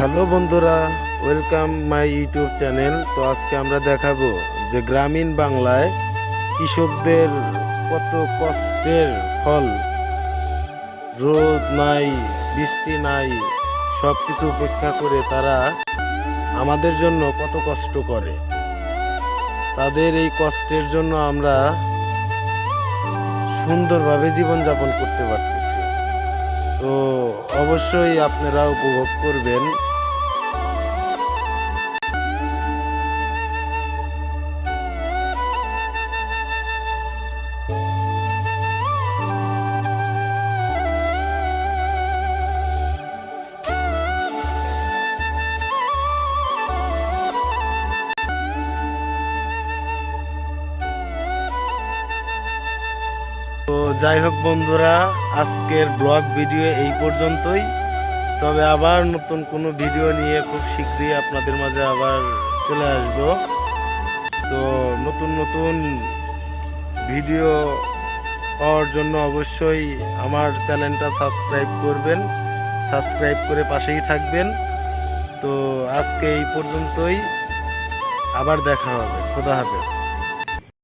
Hello বন্ধুরা, welcome my YouTube channel. তো আজকে আমরা দেখাবো যে গ্রামীণ বাংলায় কৃষকদের কত কষ্টের ফল। রোদ নাই, বৃষ্টি নাই সব কিছু উপেক্ষা করে তারা আমাদের জন্য কত কষ্ট করে। তাদের এই কষ্টের জন্য আমরা সুন্দরভাবে জীবনযাপন করতে পারতেছি। তো অবশ্যই আপনারা উপভোগ করবেন। তো যাই হোক বন্ধুরা, আজকের ব্লগ ভিডিও এই পর্যন্তই। তবে আবার নতুন কোনো ভিডিও নিয়ে খুব শীঘ্রই আপনাদের মাঝে আবার চলে আসব। তো নতুন নতুন ভিডিও পাওয়ার জন্য অবশ্যই আমার চ্যানেলটা সাবস্ক্রাইব করবেন। সাবস্ক্রাইব করে পাশেই থাকবেন। তো আজকে এই পর্যন্তই। আবার দেখা হবে। খোদা হাফেজ।